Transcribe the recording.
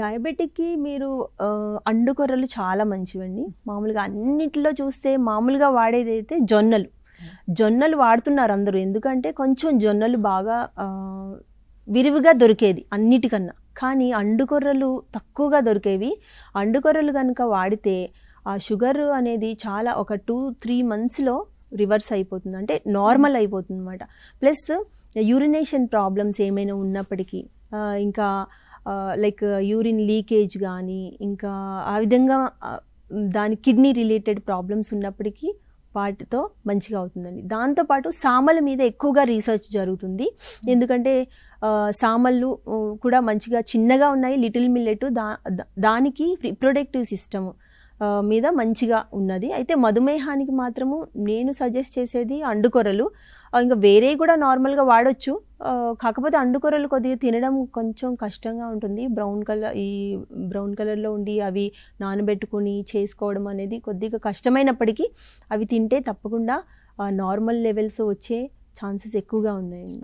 డయాబెటిక్కి మీరు అండుకొర్రలు చాలా మంచివండి. మామూలుగా అన్నిటిలో చూస్తే మామూలుగా వాడేది అయితే జొన్నలు. జొన్నలు వాడుతున్నారు అందరూ. ఎందుకంటే కొంచెం జొన్నలు బాగా విరివిగా దొరికేది అన్నిటికన్నా. కానీ అండుకొర్రలు తక్కువగా దొరికేవి. అండుకొర్రలు కనుక వాడితే ఆ షుగర్ అనేది చాలా ఒక టూ త్రీ మంత్స్లో రివర్స్ అయిపోతుంది. అంటే నార్మల్ అయిపోతుంది అనమాట ప్లస్ యూరినేషన్ ప్రాబ్లమ్స్ ఏమైనా ఉన్నప్పటికీ ఇంకా లైక్ యూరిన్ లీకేజ్ కానీ ఇంకా ఆ విధంగా దాని కిడ్నీ రిలేటెడ్ ప్రాబ్లమ్స్ ఉన్నప్పటికీ వాటితో మంచిగా అవుతుందండి. దాంతోపాటు సామల మీద ఎక్కువగా రీసెర్చ్ జరుగుతుంది. ఎందుకంటే ఆ, సామళ్ళు కూడా మంచిగా చిన్నగా ఉన్నాయి. లిటిల్ మిల్లెట్ దా దానికి రిప్రొడక్టివ్ సిస్టమ్ మీద మంచిగా ఉన్నది. అయితే మధుమేహానికి మాత్రము నేను సజెస్ట్ చేసేది అండుకొరలు ఇంకా వేరే కూడా నార్మల్గా వాడొచ్చు. కాకపోతే అండుకూరలు కొద్దిగా తినడం కొంచెం కష్టంగా ఉంటుంది. బ్రౌన్ కలర్ ఈ బ్రౌన్ కలర్లో ఉండి అవి నానబెట్టుకొని చేసుకోవడం అనేది కొద్దిగా కష్టమైనప్పటికీ అవి తింటే తప్పకుండా నార్మల్ లెవెల్స్ వచ్చే ఛాన్సెస్ ఎక్కువగా ఉన్నాయండి.